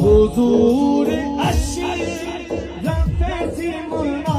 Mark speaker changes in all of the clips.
Speaker 1: حضور الشير لفت ملاقنا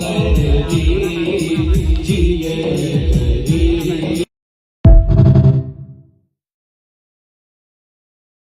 Speaker 1: Amen.